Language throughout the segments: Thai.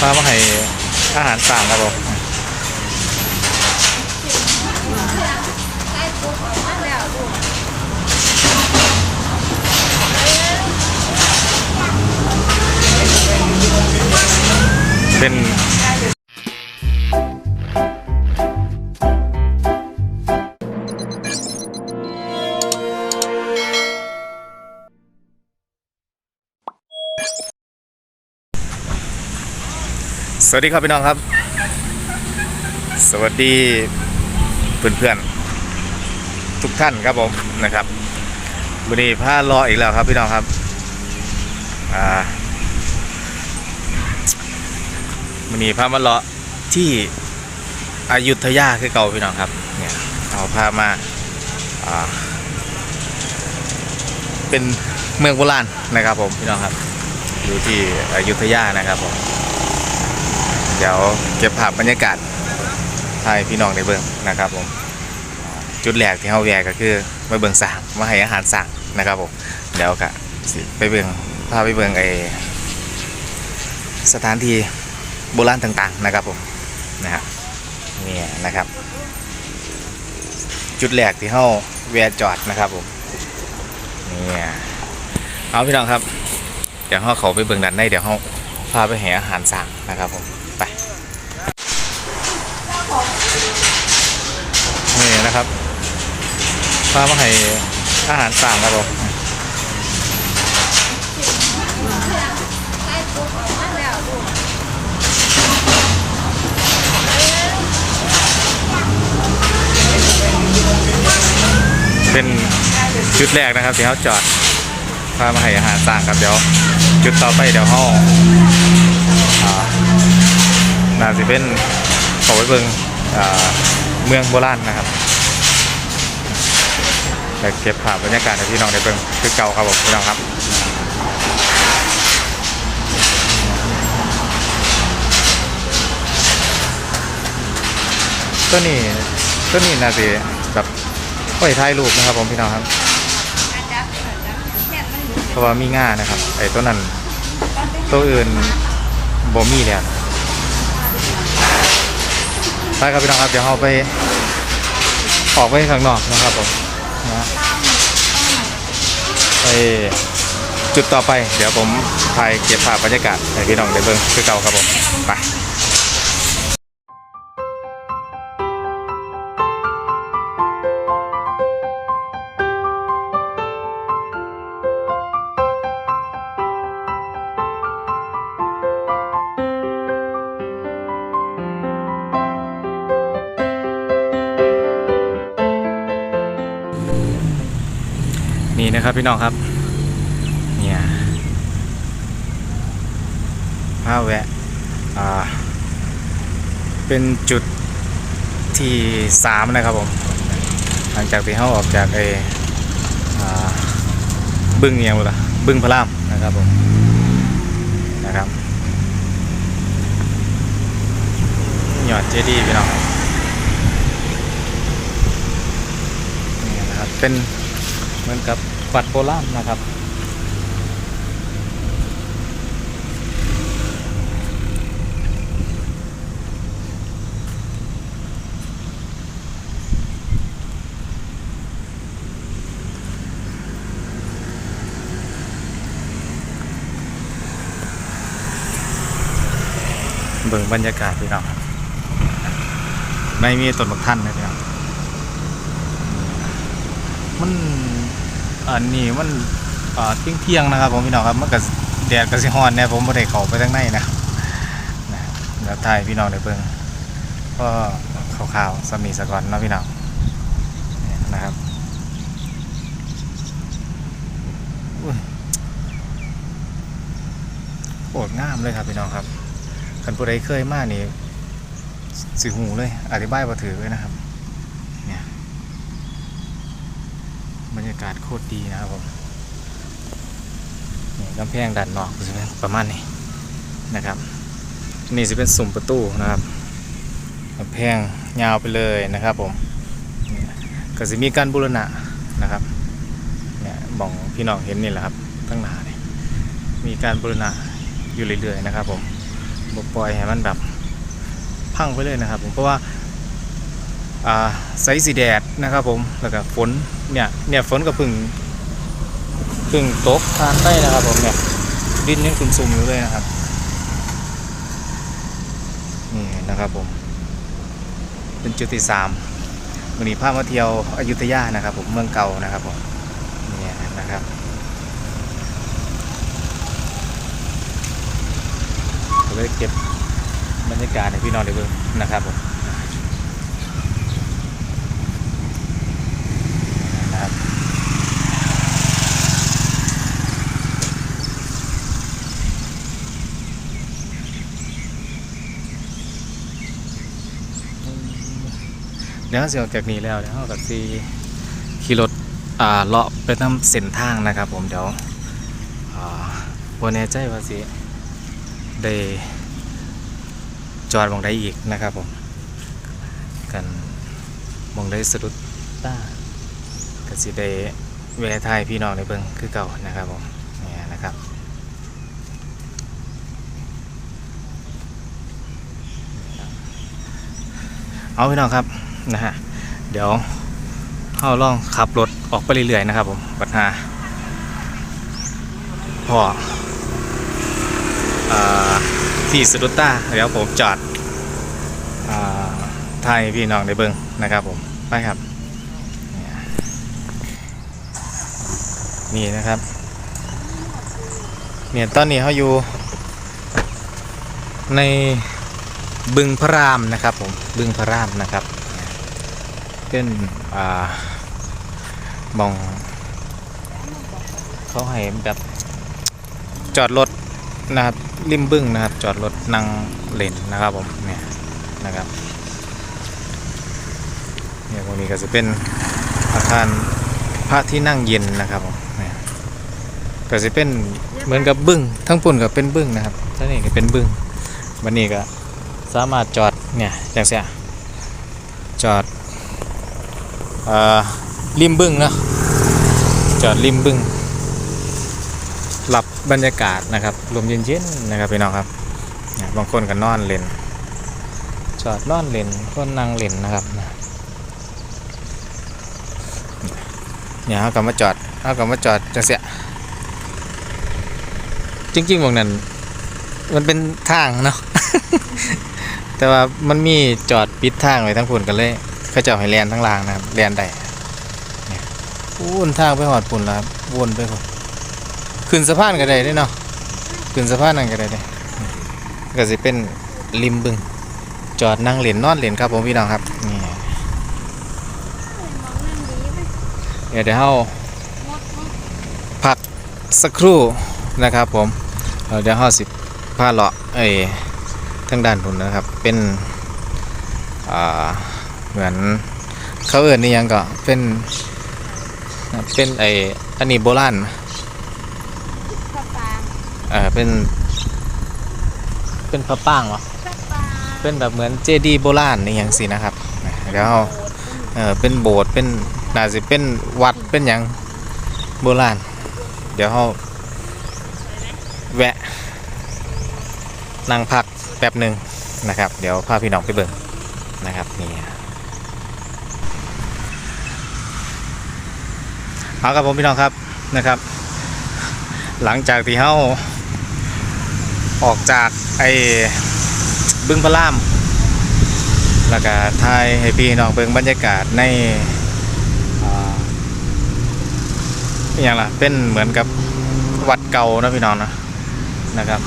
พามาให้อาหารต่างครับผมเป็น สวัสดีครับพี่น้องครับ สวัสดีเพื่อนๆทุกท่านครับผมนะครับวันนี้พารออีกแล้วครับพี่น้องครับอ่าวันนี้พามาเลาะที่อยุธยาคือเก่าพี่น้องครับเนี่ยเอาพามาอ่าเป็นเมืองโบราณนะครับผมพี่น้องครับอยู่ที่อยุธยานะครับผม เดี๋ยวเก็บภาพบรรยากาศให้พี่น้องได้เบิ่งนะครับผมจุดแรกที่เฮาแวะก็คือมาเบิ่งสางมาให้อาหารสางนะครับผมเดี๋ยวก็สิไปเบิ่งพาไปเบิ่งไอสถานที่โบราณต่างๆนะครับผมนะฮะนี่นะครับ จุดแรกที่เฮาแวะจอดนะครับผมนี่เอาพี่น้องครับเดี๋ยวเฮาเขาไปเบิ่งด้านในเดี๋ยวเฮาพาไปให้อาหารสร้างนะครับผม ไปนี่นะครับพามาให้อาหารสั่งครับผมเป็นจุดแรกนะครับที่เขาจอดพามาให้อาหารสั่งครับเดี๋ยว จุดต่อไปเดี๋ยวห้อง น่าจะเป็นขอไว้เบิงเมืองโบราณนะครับแต่เก็บภาพบรรยากาศให้พี่น้องได้เบิงคือเก่าครับผมพี่น้องครับตัวนี้ตัวนี้น่าจะแบบไว้ถ่ายรูปนะครับผมพี่น้องครับเพราะว่ามีง่านะครับไอ้ตัวนั้นตัวอื่นบ่มีแล้ว ไปครับพี่น้องครับเดี๋ยวเราไปออกไปข้างนอกนะครับผมนะไปจุดต่อไป เดี๋ยวผมถ่ายเก็บภาพบรรยากาศให้พี่น้องได้เบิ่งคือเก่าครับผมไป นี่นะครับพี่น้องครับ เนี่ยพาแวะอ่าเป็นจุดที่สามนะครับผม หลังจากที่เขาออกจากไอ้อ่าบึ้งเนียหมดละบึ้งพระรามนะครับผมนะครับหยอดเจดีย์พี่น้องนี่นะครับเป็นเหมือนกับ วัดโบราณนะครับ เบิ่งบรรยากาศพี่น้องไม่มีต้นบักท่านนะพี่น้องมัน อันนี้มันเที่ยงเที่ยงๆนะครับผมพี่น้องครับมันก็แดดก็สิฮ้อนเนี่ยผมบ่ได้เข้าไปทางในนะนะเดี๋ยวถ่ายพี่น้องได้เบิ่งก็ข่าวๆสมีสก่อนเนาะพี่น้องนะครับโคตรงามเลยครับพี่น้องครับคันผู้ใดเคยมากนี่สิหูเลย อธิบายบ่ถือเลยนะครับ เนี่ย บรรยากาศโคตรดีนะครับผมนี่กำแพงด้านนอกจะเป็นประมาณนี้นะครับนี่จะเป็นสุ่มประตูนะครับกำแพงยาวไปเลยนะครับผมก็จะมีการบูรณะนะครับเนี่ยมองพี่น้องเห็นนี่แหละครับตั้งหนาเนี่ยมีการบูรณะอยู่เรื่อยๆนะครับผมบปล่อยให้มันแบบพังไปเลยนะครับผมเพราะว่า ไซส์สีแดดนะครับผมแล้วก็ฝนเนี่ยเนี่ยฝนก็พึ่งพึ่งตกทานไปนะครับผมเนี่ยดินยังซุ่มๆอยู่เลยนะครับนี่นะครับผมเป็นจุดที่สามวันนี้พามาเที่ยวอยุธยานะครับ ผมเมืองเก่านะครับผมเนี่ยนะครับก็เลยเก็บบรรยากาศให้พี่น้องได้เบิ่งนะครับผมนะครับ เดี๋ยวเสิออกจากนี้แล้วเดี๋ยวเรากับซีขี่รถอ่าเลาะไปทำเส้นทางนะครับผมเดี๋ยววันแน่ใจว่าสิได้จอดมองได้อีกนะครับผมกันมองได้สะดุดตาก็สิได้เวลาไทยพี่น้องในเบิงคือเก่านะครับผมเนี่ยนะครับเอาพี่น้องครับ นะฮะเดี๋ยวเข้าล่องขับรถออกไปเรื่อยๆนะครับผมปัญหาพออที่สะดุดตาเดี๋ยวผมจอดอ่ายพี่น้องได้เบิงนะครับผมไปครับนี่นี่นะครับเนี่ยตอนนี้เขาอยู่ในบึงพระรามนะครับผมบึงพระรามนะครับ เป็นอ่ามอง เขาให้แบบจอดรถนะครับริมบึ้งนะครับ จอดรถนั่งเล่นนะครับผมเนี่ยนะครับเนี่ยตรงนี้ก็จะเป็นอาคารพระที่นั่งเย็นนะครับผมเนี่ยก็จะเป็นเหมือนกับบึ้งทั้งปุ่นก็เป็นบึ้งนะครับทั้งนี้ก็เป็นบึ้งวันนี้ก็สามารถจอดเนี่ยอย่างเสียจอด ริมบึ้งนะจอดริมบึ้งหลับบรรยากาศนะครับลมเย็นๆนะครับพี่น้องครับบางคนก็นอนเล่นจอดนอนเล่นคนนั่งเล่นนะครับเนี่ยเขากลับมาจอดเขากลับมาจอดจังเสียจริงๆบอกนั้นมันเป็นทางเนาะแต่ว่ามันมีจอดปิดทางไว้ทั้งพุ่นกันเลย เขาจะให้แลนทั้งรางนะครับแลนได้วนทางไปหอดพุ่นแล้ววนไปพุ่นขึ้นสะพานก็ได้เด้เนาะขึ้นสะพานนั่นก็ได้เด้ก็สิเป็นริมบึง จอดนั่งเหรียญนอนเหรียญครับผมพี่น้องครับนี่เดี๋ยวเดี๋ยวเราพักสักครู่นะครับผมเดี๋ยวเราสิพาเลาะเอ้ยทางด้านผมนะครับเป็นอ่า เหมือนเขาเอ่นนี่ยังก็เป็นเป็นไออันนี้โบราณพระปางเออเป็น เป็นพระป้างเหรอพระปางเป็นแบบเหมือนเจดีย์โบราณนี่อย่างสินะครับเดี๋ยวเราเออเป็นโบสถ์เป็นน่าจะเป็นวัดเป็นอย่างโบราณเดี๋ยวเราแวะนั่งพักแป๊บหนึ่งนะครับ เดี๋ยวพาพี่น้องไปเบิ่งนะครับนี่ เอาครับผมพี่น้องครับนะครับ หลังจากที่เฮาออกจากไอ้บึงพระรามแล้วก็ถ่ายให้พี่น้องเบิ่งบรรยากาศในอย่างล่ะเป็นเหมือนกับวัดเก่านะพี่น้องนะนะครับ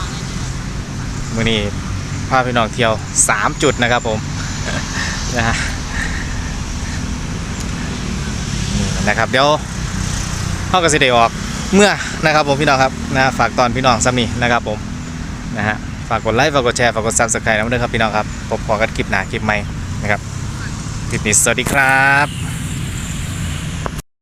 มื้อนี้พาพี่น้องเที่ยว 3 จุดนะครับผมนะฮะนะครับเดี๋ยว เฮาก็สิได้ออกเมื่อนะครับผมพี่น้องครับนะฝากตอนพี่น้องซ้ำนี่นะครับผมนะฮะฝากกดไลค์ฝากกดแชร์ฝากกดซับสไครต์นะด้วยครับพี่น้องครับพบกันคลิปหน้าคลิปใหม่นะครับคลิปนี้สวัสดีครับ